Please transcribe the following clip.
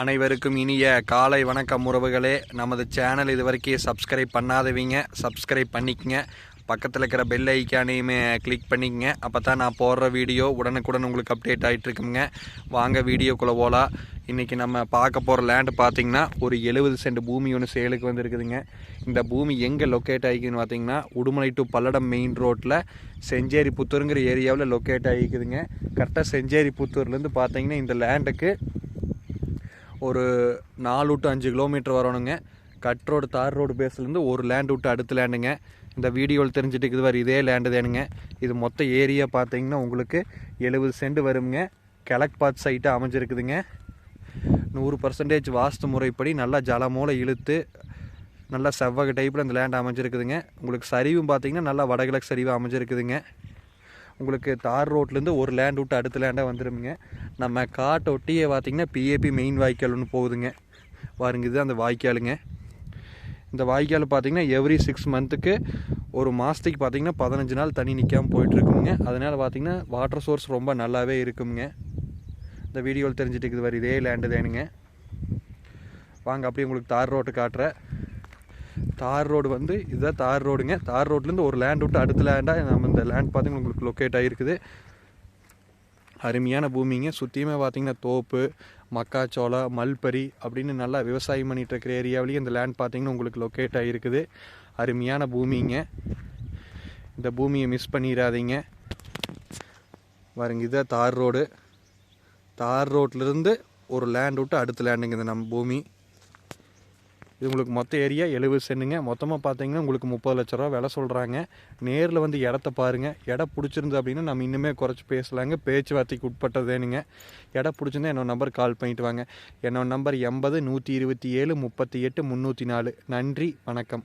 அனைவருக்கும் இனிய காலை வணக்கம் உறவுகளே. நமது சேனல் இது வரைக்கும் சப்ஸ்கிரைப் பண்ணாதவங்க. சப்ஸ்கிரைப் பண்ணிக்கங்க. பக்கத்தில் இருக்கிற பெல் ஐக்கானையுமே கிளிக் பண்ணிக்கங்க. அப்போ தான் நான் போடுற வீடியோ உடனுக்குடன் உங்களுக்கு அப்டேட் ஆகிட்ருக்குங்க வாங்க வீடியோக்குள்ளே போகலாம் இன்றைக்கி நம்ம பார்க்க போகிற லேண்டு பார்த்தீங்கன்னா ஒரு எழுபது சென்ட் பூமி ஒன்று சேலுக்கு வந்துருக்குதுங்க. இந்த பூமி எங்கே லொக்கேட் ஆகிக்குதுன்னு பார்த்தீங்கன்னா உடுமலை டு பல்லடம் மெயின் ரோட்டில் செஞ்சேரி புத்தூருங்கிற ஏரியாவில் லொக்கேட் ஆகிக்குதுங்க. கரெக்டாக செஞ்சேரி புத்தூர்லேருந்து பார்த்தீங்கன்னா இந்த லேண்டுக்கு ஒரு நாலு டு அஞ்சு கிலோமீட்டர் வரணுங்க. கட் ரோடு தார் ரோடு பேஸ்லேருந்து ஒரு லேண்ட் விட்டு அடுத்த லேண்டுங்க இந்த வீடியோவில் தெரிஞ்சுட்டு இருக்குது வர இதே லேண்டு தானுங்க. இது மொத்த ஏரியா பார்த்தீங்கன்னா உங்களுக்கு எழுபது சென்ட் வருங்க. கிழக்கு பார்த்து சைட்டாக அமைஞ்சிருக்குதுங்க. நூறு பர்சன்டேஜ் வாஸ்து முறைப்படி நல்லா ஜலமூல இழுத்து நல்லா செவ்வக டைப்பில் இந்த லேண்ட் அமைஞ்சிருக்குதுங்க. உங்களுக்கு சரிவும் பார்த்தீங்கன்னா நல்லா வடகிழக்கு சரிவாக அமைஞ்சிருக்குதுங்க. உங்களுக்கு தார் ரோட்லேருந்து ஒரு லேண்ட் விட்டு அடுத்த லேண்டாக வந்துடுங்க நம்ம காட்டை ஒட்டியே பார்த்தீங்கன்னா பிஏபி மெயின் வாய்க்கால் ஒன்று போகுதுங்க. பாருங்க இது அந்த வாய்க்காலுங்க. இந்த வாய்க்கால் பார்த்தீங்கன்னா எவ்ரி சிக்ஸ் மந்த்துக்கு ஒரு மாதத்துக்கு பார்த்தீங்கன்னா பதினஞ்சு நாள் தண்ணி நிற்காமல் போயிட்டுருக்குங்க. அதனால் பார்த்தீங்கன்னா வாட்டர் சோர்ஸ் ரொம்ப நல்லாவே இருக்குங்க. இந்த வீடியோவில் தெரிஞ்சுட்டு இருக்குது வர இதே லேண்டு தேனுங்க. வாங்க அப்படியே உங்களுக்கு தார் ரோட்டு காட்டுறேன். தார் ரோடு வந்து இதுதான் தார் ரோடுங்க. தார் ரோட்லேருந்து ஒரு லேண்ட் விட்டு அடுத்த லேண்டாக நம்ம இந்த லேண்ட் பார்த்தீங்கன்னா உங்களுக்கு லொக்கேட் ஆகிருக்குது அருமையான பூமிங்க. சுற்றியுமே பார்த்திங்கன்னா தோப்பு மக்காச்சோளம் மல்பரி அப்படின்னு நல்லா விவசாயம் பண்ணிகிட்டு இருக்கிற ஏரியாவிலேயே இந்த லேண்ட் பார்த்திங்கன்னா உங்களுக்கு லொக்கேட் ஆகிருக்குது அருமையான பூமிங்க. இந்த பூமியை மிஸ் பண்ணிடாதீங்க. பாருங்க இதான் தார் ரோடு. தார் ரோட்லேருந்து ஒரு லேண்ட் விட்டு அடுத்த லேண்டுங்க இந்த நம்ம பூமி. இது உங்களுக்கு மொத்த ஏரியா எழுபது சென்னுங்க மொத்தமாக பார்த்தீங்கன்னா உங்களுக்கு முப்பது லட்ச ரூபா விலை சொல்கிறாங்க நேரில் வந்து இடத்த பாருங்கள் இடம் பிடிச்சிருந்து அப்படின்னா நம்ம இன்னுமே குறைச்சி பேசலாங்க. பேச்சுவார்த்தைக்கு உட்பட்டதேனுங்க இடம் பிடிச்சிருந்தா என்னோட நம்பர் கால் பண்ணிட்டு வாங்க. என்னோட நம்பர் எண்பது நூற்றி இருபத்தி ஏழு முப்பத்தி எட்டு முந்நூற்றி நாலு. நன்றி வணக்கம்.